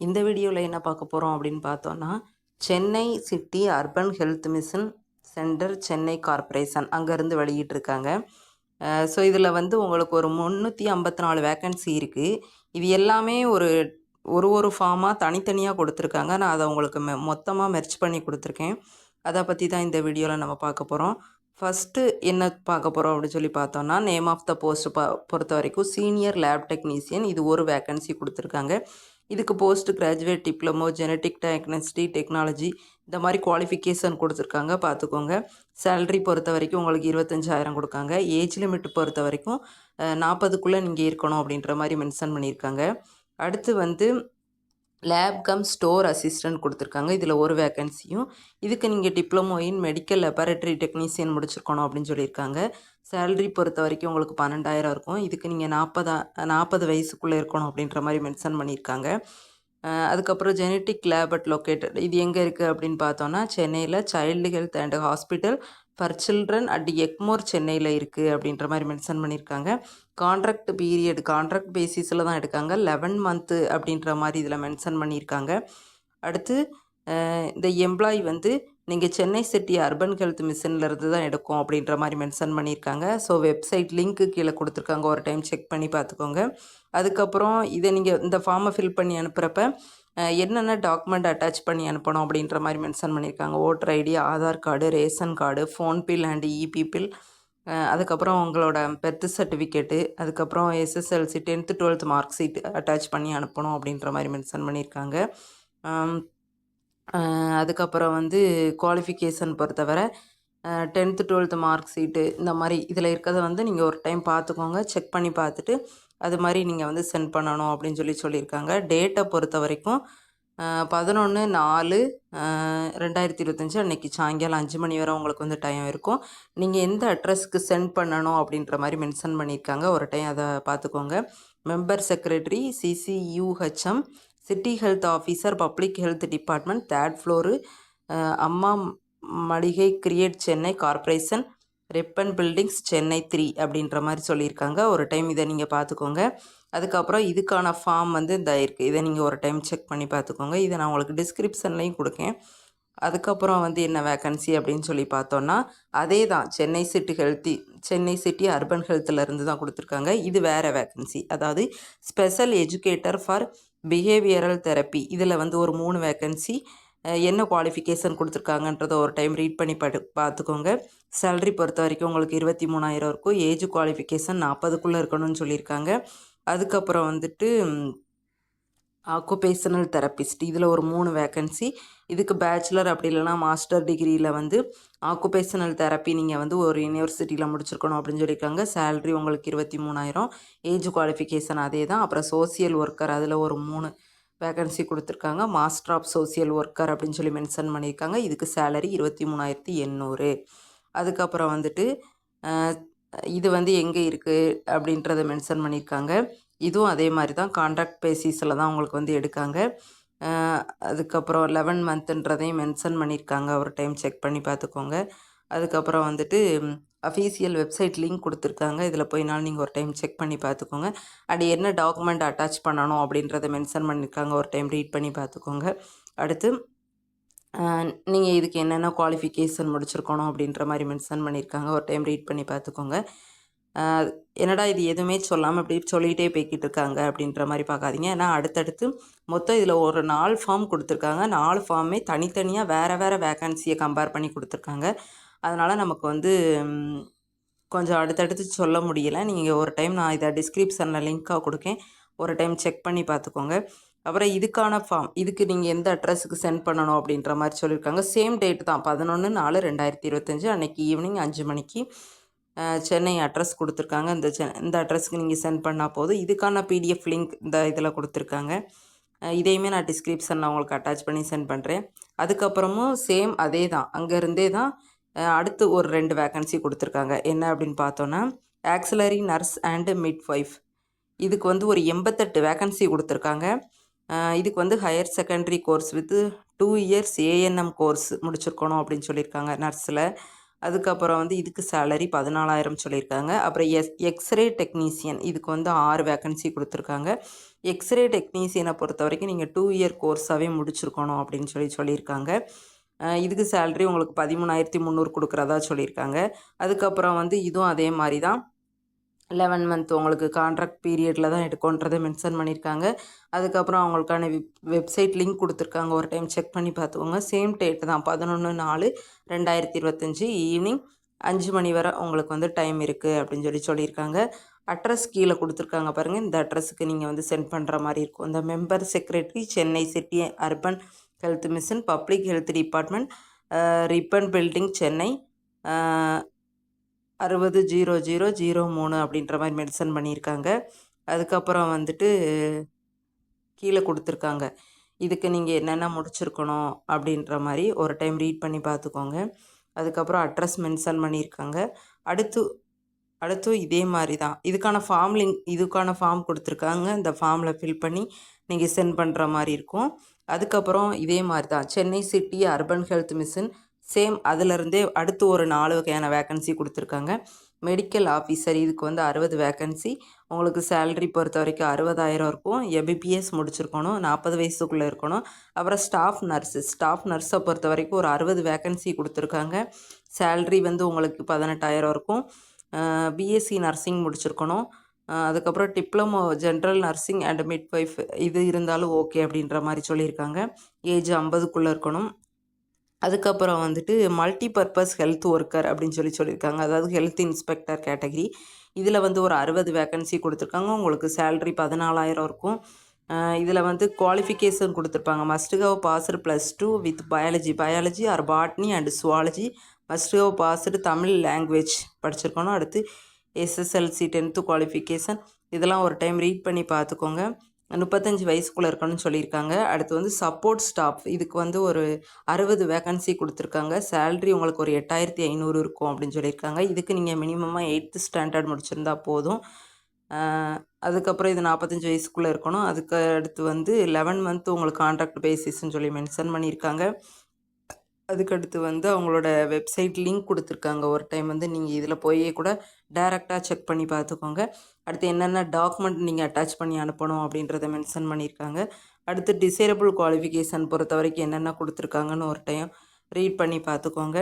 இந்த வீடியோவில் என்ன பார்க்க போகிறோம் அப்படின்னு பார்த்தோன்னா Chennai city urban health mission centre Chennai corporation அங்கேருந்து வெளியிட்டிருக்காங்க. ஸோ இதில் வந்து உங்களுக்கு ஒரு முந்நூற்றி ஐம்பத்தி நாலு வேக்கன்சி இருக்குது இது எல்லாமே ஒரு ஒரு ஒரு ஃபார்மாக தனித்தனியாக கொடுத்துருக்காங்க. நான் அதை உங்களுக்கு மெ மொத்தமாக மெர்ச் பண்ணி கொடுத்துருக்கேன். அதை பற்றி தான் இந்த வீடியோவில் நம்ம பார்க்க போகிறோம் ஃபஸ்ட்டு என்ன பார்க்க போகிறோம் அப்படின்னு சொல்லி பார்த்தோன்னா நேம் ஆஃப் த போஸ்ட் ப பொறுத்த வரைக்கும் சீனியர் லேப் டெக்னீஷியன் இது ஒரு வேக்கன்சி கொடுத்துருக்காங்க. இதுக்கு post graduate diploma genetic diagnostic technology இந்த மாதிரி குவாலிஃபிகேஷன் கொடுத்துருக்காங்க. பார்த்துக்கோங்க. சேலரி பொறுத்த வரைக்கும் உங்களுக்கு இருபத்தஞ்சாயிரம் கொடுக்காங்க. ஏஜ் லிமிட் பொறுத்த வரைக்கும் நாற்பதுக்குள்ளே நீங்கள் இருக்கணும் அப்படின்ற மாதிரி மென்ஷன் பண்ணியிருக்காங்க. அடுத்து வந்து லேப் கம் ஸ்டோர் அசிஸ்டன்ட் கொடுத்துருக்காங்க. இதில் ஒரு வேக்கன்சியும் இதுக்கு நீங்கள் diploma in medical laboratory technician முடிச்சிருக்கணும் அப்படின்னு சொல்லியிருக்காங்க. சேலரி பொறுத்த வரைக்கும் உங்களுக்கு பன்னெண்டாயிரம் இருக்கும். இதுக்கு நீங்கள் நாற்பதா நாற்பது வயசுக்குள்ளே இருக்கணும் அப்படின்ற மாதிரி மென்ஷன் பண்ணியிருக்காங்க. அதுக்கப்புறம் ஜெனட்டிக் லேப் அட் லொக்கேட்டட் இது எங்கே இருக்குது அப்படின்னு பார்த்தோன்னா சென்னையில் child health and hospital for children at Egmore சென்னையில் இருக்குது அப்படின்ற மாதிரி மென்ஷன் பண்ணியிருக்காங்க. கான்ட்ராக்ட் பீரியட் கான்ட்ராக்ட் பேசிஸில் தான் எடுக்காங்க. லெவன் மந்த்து அப்படின்ற மாதிரி இதில் மென்ஷன் பண்ணியிருக்காங்க. அடுத்து இந்த எம்ப்ளாயி வந்து நீங்கள் சென்னை சிட்டி அர்பன் ஹெல்த் மிஷன்லேருந்து தான் எடுக்கும் அப்படின்ற மாதிரி மென்ஷன் பண்ணியிருக்காங்க. ஸோ வெப்சைட் லிங்க்கு கீழே கொடுத்துருக்காங்க. ஒரு டைம் செக் பண்ணி பார்த்துக்கோங்க. அதுக்கப்புறம் இதை நீங்கள் இந்த ஃபார்மை ஃபில் பண்ணி அனுப்புகிறப்ப என்னென்ன டாக்குமெண்ட் அட்டாச் பண்ணி அனுப்பணும் அப்படின்ற மாதிரி மென்ஷன் பண்ணியிருக்காங்க. Voter ID Aadhaar card ration card phone bill and EB bill அதுக்கப்புறம் உங்களோட பெர்த் சர்டிஃபிகேட்டு அதுக்கப்புறம் SSLC tenth twelfth mark sheet attach பண்ணி அனுப்பணும் அப்படின்ற மாதிரி மென்ஷன் பண்ணியிருக்காங்க. அதுக்கப்புறம் வந்து குவாலிஃபிகேஷன் பொறுத்தவரை டென்த்து டுவெல்த்து மார்க் ஷீட்டு இந்த மாதிரி இதில் இருக்கிறத வந்து நீங்கள் ஒரு டைம் பார்த்துக்கோங்க. செக் பண்ணி பார்த்துட்டு அது மாதிரி நீங்கள் வந்து சென்ட் பண்ணணும் அப்படின்னு சொல்லி சொல்லியிருக்காங்க. டேட்டை பொறுத்த வரைக்கும் பதினொன்று நாலு ரெண்டாயிரத்தி இருபத்தஞ்சி அன்றைக்கி சாயங்காலம் அஞ்சு மணி வரை உங்களுக்கு வந்து டைம் இருக்கும். நீங்கள் எந்த அட்ரஸ்க்கு சென்ட் பண்ணணும் அப்படின்ற மாதிரி மென்ஷன் பண்ணியிருக்காங்க. ஒரு டைம் அதை பார்த்துக்கோங்க. Member secretary CCUHM city health officer public health department third floor அம்மா மளிகை create Chennai corporation Ripon buildings Chennai three அப்படின்ற மாதிரி சொல்லியிருக்காங்க. ஒரு டைம் இதை நீங்கள் பார்த்துக்கோங்க. அதுக்கப்புறம் இதுக்கான ஃபார்ம் வந்து இந்த இருக்குது இதை நீங்கள் ஒரு டைம் செக் பண்ணி பார்த்துக்கோங்க. இதை நான் உங்களுக்கு டிஸ்கிரிப்ஷன்லையும் கொடுக்கேன். அதுக்கப்புறம் வந்து என்ன வேக்கன்சி அப்படின்னு சொல்லி பார்த்தோன்னா அதே தான். Chennai city healthy Chennai city urban ஹெல்த்துலேருந்து தான் கொடுத்துருக்காங்க. இது வேறு வேக்கன்சி அதாவது special educator for behavioural therapy இதில் வந்து ஒரு மூணு வேக்கன்சி என்ன குவாலிஃபிகேஷன் கொடுத்துருக்காங்கன்றதை ஒரு டைம் ரீட் பண்ணி படு பார்த்துக்கோங்க. சேல்ரி பொறுத்த வரைக்கும் உங்களுக்கு இருபத்தி மூணாயிரம் இருக்கும். ஏஜ் குவாலிஃபிகேஷன் நாற்பதுக்குள்ளே இருக்கணும்னு சொல்லியிருக்காங்க. அதுக்கப்புறம் வந்துட்டு ஆக்குபேஷனல் தெரப்பிஸ்ட் இதில் ஒரு மூணு வேக்கன்சி இதுக்கு பேச்சுலர் அப்படி இல்லைனா மாஸ்டர் டிகிரியில் வந்து ஆக்குபேஷனல் தெரப்பி நீங்கள் வந்து ஒரு யூனிவர்சிட்டியில் முடிச்சிருக்கணும் அப்படின்னு சொல்லியிருக்காங்க. சேல்ரி உங்களுக்கு இருபத்தி மூணாயிரம். ஏஜ் குவாலிஃபிகேஷன் அதே தான் அப்புறம் சோசியல் ஒர்க்கர் அதில் ஒரு மூணு. வேகன்சி கொடுத்துருக்காங்க. மாஸ்டர் ஆஃப் சோசியல் ஒர்க்கர் அப்படின்னு சொல்லி மென்ஷன் பண்ணியிருக்காங்க. இதுக்கு சேலரி இருபத்தி மூணாயிரத்தி எண்ணூறு. அதுக்கப்புறம் வந்துட்டு இது வந்து எங்கே இருக்குது அப்படின்றத மென்ஷன் பண்ணியிருக்காங்க. இதுவும் அதே மாதிரி தான். கான்ட்ராக்ட் பேசிஸில் தான் உங்களுக்கு வந்து எடுக்காங்க. அதுக்கப்புறம் லெவன் மந்த்துன்றதையும் மென்ஷன் பண்ணியிருக்காங்க. ஒரு டைம் செக் பண்ணி பார்த்துக்கோங்க. அதுக்கப்புறம் வந்துட்டு அஃபீஷியல் வெப்சைட் லிங்க் கொடுத்துருக்காங்க. இதில் போய்னாலும் நீங்கள் ஒரு டைம் செக் பண்ணி பார்த்துக்கோங்க அண்ட் என்ன டாக்குமெண்ட் அட்டாச் பண்ணணும் அப்படின்றத மென்ஷன் பண்ணியிருக்காங்க ஒரு டைம் ரீட் பண்ணி பார்த்துக்கோங்க அடுத்து நீங்கள் இதுக்கு என்னென்ன குவாலிஃபிகேஷன் முடிச்சிருக்கணும் அப்படின்ற மாதிரி மென்ஷன் பண்ணியிருக்காங்க ஒரு டைம் ரீட் பண்ணி பார்த்துக்கோங்க என்னடா இது எதுவுமே சொல்லாமல் அப்படி சொல்லிகிட்டே போய்கிட்டு இருக்காங்க அப்படின்ற மாதிரி பார்க்காதீங்க. ஏன்னா அடுத்தடுத்து மொத்தம் இதில் ஒரு நாலு ஃபார்ம் கொடுத்துருக்காங்க. நாலு ஃபார்மே தனித்தனியாக வேறு வேறு வேக்கன்சியை கம்பேர் பண்ணி கொடுத்துருக்காங்க. அதனால் நமக்கு வந்து கொஞ்சம் அடுத்தடுத்து சொல்ல முடியலை. நீங்கள் ஒரு டைம் நான் இதை டிஸ்கிரிப்ஷனில் லிங்க்காக கொடுக்கேன். ஒரு டைம் செக் பண்ணி பார்த்துக்கோங்க. அப்புறம் இதுக்கான ஃபார்ம் இதுக்கு நீங்கள் எந்த அட்ரஸுக்கு சென்ட் பண்ணணும் அப்படின்ற மாதிரி சொல்லியிருக்காங்க. சேம் டேட் தான் பதினொன்று நாலு ரெண்டாயிரத்தி இருபத்தஞ்சி அன்றைக்கி ஈவினிங் அஞ்சு மணிக்கு சென்னை அட்ரஸ் கொடுத்துருக்காங்க. இந்த செ இந்த அட்ரஸ்க்கு நீங்கள் சென்ட் பண்ணால் போதும். இதுக்கான பிடிஎஃப் லிங்க் இந்த இதில் கொடுத்துருக்காங்க. இதையுமே நான் டிஸ்கிரிப்ஷனில் உங்களுக்கு அட்டாச் பண்ணி சென்ட் பண்ணுறேன் அதுக்கப்புறமும் சேம் அதே தான் அங்கேருந்தே தான் அடுத்து ஒரு ரெண்டு வேக்கன்சி கொடுத்துருக்காங்க. என்ன அப்படின்னு பார்த்தோன்னா ஆக்சிலரி நர்ஸ் அண்டு மிட் இதுக்கு வந்து ஒரு எண்பத்தெட்டு வேக்கன்சி கொடுத்துருக்காங்க. இதுக்கு வந்து higher secondary course with two years ANM course முடிச்சிருக்கணும் அப்படின்னு சொல்லியிருக்காங்க நர்ஸில் அதுக்கப்புறம் வந்து இதுக்கு சேலரி பதினாலாயிரம் சொல்லியிருக்காங்க. அப்புறம் எஸ் எக்ஸ்ரே டெக்னீசியன் இதுக்கு வந்து ஆறு வேக்கன்சி கொடுத்துருக்காங்க. எக்ஸ்ரே டெக்னீசியனை பொறுத்த வரைக்கும் நீங்கள் டூ இயர் கோர்ஸாகவே முடிச்சிருக்கணும் அப்படின்னு சொல்லி சொல்லியிருக்காங்க. இதுக்கு சேல்ரி உங்களுக்கு பதிமூணாயிரத்தி முந்நூறு கொடுக்குறதா சொல்லியிருக்காங்க. அதுக்கப்புறம் வந்து இதுவும் அதே மாதிரி தான். லெவன் மந்த் உங்களுக்கு கான்ட்ராக்ட் பீரியடில் தான் எடுக்கோன்றதை மென்ஷன் பண்ணியிருக்காங்க. அதுக்கப்புறம் அவங்களுக்கான வெப் வெப்சைட் லிங்க் கொடுத்துருக்காங்க. ஒரு டைம் செக் பண்ணி பார்த்துக்கோங்க. சேம் டேட்டு தான். பதினொன்று நாலு ரெண்டாயிரத்தி இருபத்தஞ்சி ஈவினிங் அஞ்சு மணி வரை உங்களுக்கு வந்து டைம் இருக்குது அப்படின்னு சொல்லி சொல்லியிருக்காங்க. அட்ரஸ் கீழே கொடுத்துருக்காங்க பாருங்கள் இந்த அட்ரஸுக்கு நீங்கள் வந்து சென்ட் பண்ணுற மாதிரி இருக்கும். இந்த member secretary Chennai city urban health mission public health department Ripon building Chennai. அறுபது ஜீரோ ஜீரோ ஜீரோ மூணு அப்படின்ற மாதிரி மென்ஷன் பண்ணியிருக்காங்க. அதுக்கப்புறம் வந்துட்டு கீழே கொடுத்துருக்காங்க. இதுக்கு நீங்கள் என்னென்ன முடிச்சிருக்கணும் அப்படின்ற மாதிரி ஒரு டைம் ரீட் பண்ணி பார்த்துக்கோங்க. அதுக்கப்புறம் அட்ரஸ் மென்ஷன் பண்ணியிருக்காங்க. அடுத்து அடுத்து இதே மாதிரி தான். இதுக்கான ஃபார்ம் லிங்க் இதுக்கான ஃபார்ம் கொடுத்துருக்காங்க. இந்த ஃபார்மில் ஃபில் பண்ணி நீங்கள் சென்ட் பண்ணுற மாதிரி இருக்கும். அதுக்கப்புறம் இதே மாதிரி தான் Chennai city urban health mission same அதிலிருந்தே அடுத்து ஒரு நாலு வகையான வேக்கன்சி கொடுத்துருக்காங்க. மெடிக்கல் ஆஃபீஸர் இதுக்கு வந்து அறுபது வேக்கன்சி உங்களுக்கு சேலரி பொறுத்த வரைக்கும் அறுபதாயிரம் இருக்கும். எபிபிஎஸ் முடிச்சிருக்கணும். நாற்பது வயசுக்குள்ளே இருக்கணும். அப்புறம் ஸ்டாஃப் நர்ஸு ஸ்டாஃப் நர்ஸை பொறுத்த வரைக்கும் ஒரு அறுபது வேக்கன்சி கொடுத்துருக்காங்க. சேல்ரி வந்து உங்களுக்கு பதினெட்டாயிரம் இருக்கும். பிஎஸ்சி நர்சிங் முடிச்சிருக்கணும். அதுக்கப்புறம் diploma general nursing and midwife இது இருந்தாலும் ஓகே அப்படின்ற மாதிரி சொல்லியிருக்காங்க. ஏஜ் ஐம்பதுக்குள்ளே இருக்கணும். அதுக்கப்புறம் வந்துட்டு மல்டி பர்பஸ் ஹெல்த் ஒர்க்கர் அப்படின்னு சொல்லி சொல்லியிருக்காங்க. அதாவது ஹெல்த் இன்ஸ்பெக்டர் கேட்டகரி இதில் வந்து ஒரு அறுபது வேக்கன்சி கொடுத்துருக்காங்க. உங்களுக்கு சேல்ரி பதினாலாயிரம் இருக்கும். இதில் வந்து குவாலிஃபிகேஷன் கொடுத்துருப்பாங்க. Must have passed plus two with biology biology or botany and zoology must have passed Tamil language படிச்சிருக்கணும். அடுத்து எஸ்எஸ்எல்சி டென்த்து குவாலிஃபிகேஷன் இதெல்லாம் ஒரு டைம் ரீட் பண்ணி பார்த்துக்கோங்க. முப்பத்தஞ்சு வயசுக்குள்ளே இருக்கணும்னு சொல்லியிருக்காங்க. அடுத்து வந்து சப்போர்ட் ஸ்டாஃப் இதுக்கு வந்து ஒரு அறுபது வேகன்சி கொடுத்துருக்காங்க. சேல்ரி உங்களுக்கு ஒரு எட்டாயிரத்தி ஐநூறு இருக்கும் அப்படின்னு சொல்லியிருக்காங்க. இதுக்கு நீங்கள் மினிமமாக எயித்து ஸ்டாண்டர்ட் முடிச்சிருந்தா போதும். அதுக்கப்புறம் இது நாற்பத்தஞ்சு வயசுக்குள்ளே இருக்கணும். அதுக்கு அடுத்து வந்து லெவன் மந்த் உங்களுக்கு கான்ட்ராக்ட் பேசிஸ்ன்னு சொல்லி மென்ஷன் பண்ணியிருக்காங்க. அதுக்கடுத்து வந்து அவங்களோட வெப்சைட் லிங்க் கொடுத்துருக்காங்க. ஒரு டைம் வந்து நீங்கள் இதில் போயே கூட டைரெக்டாக செக் பண்ணி பார்த்துக்கோங்க. அடுத்து என்னென்ன டாக்குமெண்ட் நீங்கள் அட்டாச் பண்ணி அனுப்பணும் அப்படின்றத மென்ஷன் பண்ணியிருக்காங்க. அடுத்து டிசேரபிள் குவாலிஃபிகேஷன் பொறுத்த வரைக்கும் என்னென்ன கொடுத்துருக்காங்கன்னு ஒரு டைம் ரீட் பண்ணி பார்த்துக்கோங்க.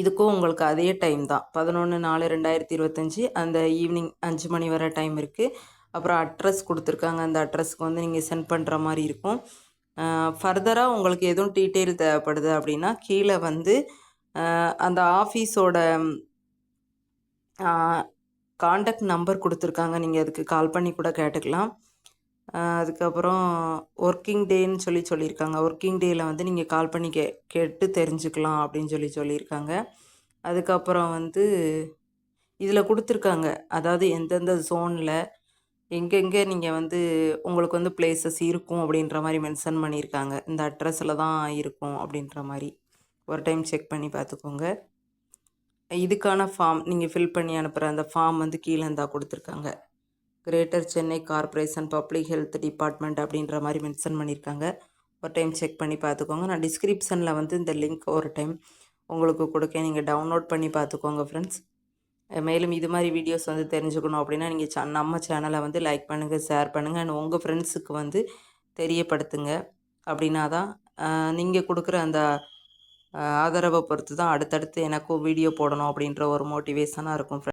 இதுக்கும் உங்களுக்கு அதே டைம் தான். பதினொன்று நாலு ரெண்டாயிரத்தி இருபத்தஞ்சி அந்த ஈவினிங் அஞ்சு மணி வர டைம் இருக்குது அப்புறம் அட்ரஸ் கொடுத்துருக்காங்க. அந்த அட்ரஸ்க்கு வந்து நீங்கள் சென்ட் பண்ணுற மாதிரி இருக்கும். ஃபர்தராக உங்களுக்கு எதுவும் டீட்டெயில் தேவைப்படுது அப்படின்னா கீழே வந்து அந்த ஆஃபீஸோட காண்டாக்ட் நம்பர் கொடுத்துருக்காங்க. நீங்கள் அதுக்கு கால் பண்ணி கூட கேட்டுக்கலாம். அதுக்கப்புறம் ஒர்க்கிங் டேன்னு சொல்லி சொல்லியிருக்காங்க. ஒர்க்கிங் டேயில் வந்து நீங்கள் கால் பண்ணி கே கேட்டு தெரிஞ்சுக்கலாம் அப்படின்னு சொல்லி சொல்லியிருக்காங்க. அதுக்கப்புறம் வந்து இதில் கொடுத்துருக்காங்க. அதாவது எந்தெந்த ஜோனில் எங்கெங்கே நீங்கள் வந்து உங்களுக்கு வந்து பிளேசஸ் இருக்கும் அப்படின்ற மாதிரி மென்ஷன் பண்ணியிருக்காங்க. இந்த அட்ரஸில் தான் இருக்கும் அப்படின்ற மாதிரி. ஒரு டைம் செக் பண்ணி பார்த்துக்கோங்க. இதுக்கான ஃபார்ம் நீங்கள் ஃபில் பண்ணி அனுப்புகிற அந்த ஃபார்ம் வந்து கீழே இருந்தால் கொடுத்துருக்காங்க. Greater Chennai corporation public health department அப்படின்ற மாதிரி மென்ஷன் பண்ணியிருக்காங்க. ஒரு டைம் செக் பண்ணி பார்த்துக்கோங்க. நான் டிஸ்கிரிப்ஷனில் வந்து இந்த லிங்க் ஒரு டைம் உங்களுக்கு கொடுக்க நீங்கள் டவுன்லோட் பண்ணி பார்த்துக்கோங்க ஃப்ரெண்ட்ஸ் மேலும் இது மாதிரி வீடியோஸ் வந்து தெரிஞ்சுக்கணும் அப்படின்னா நீங்கள் ச நம்ம சேனலை வந்து லைக் பண்ணுங்கள் ஷேர் பண்ணுங்கள் அண்ட் உங்கள் ஃப்ரெண்ட்ஸுக்கு வந்து தெரியப்படுத்துங்க. அப்படின்னா தான் நீங்கள் கொடுக்குற அந்த ஆதரவை பொறுத்து தான் அடுத்தடுத்து எனக்கும் வீடியோ போடணும் அப்படின்ற ஒரு மோட்டிவேஷனாக இருக்கும்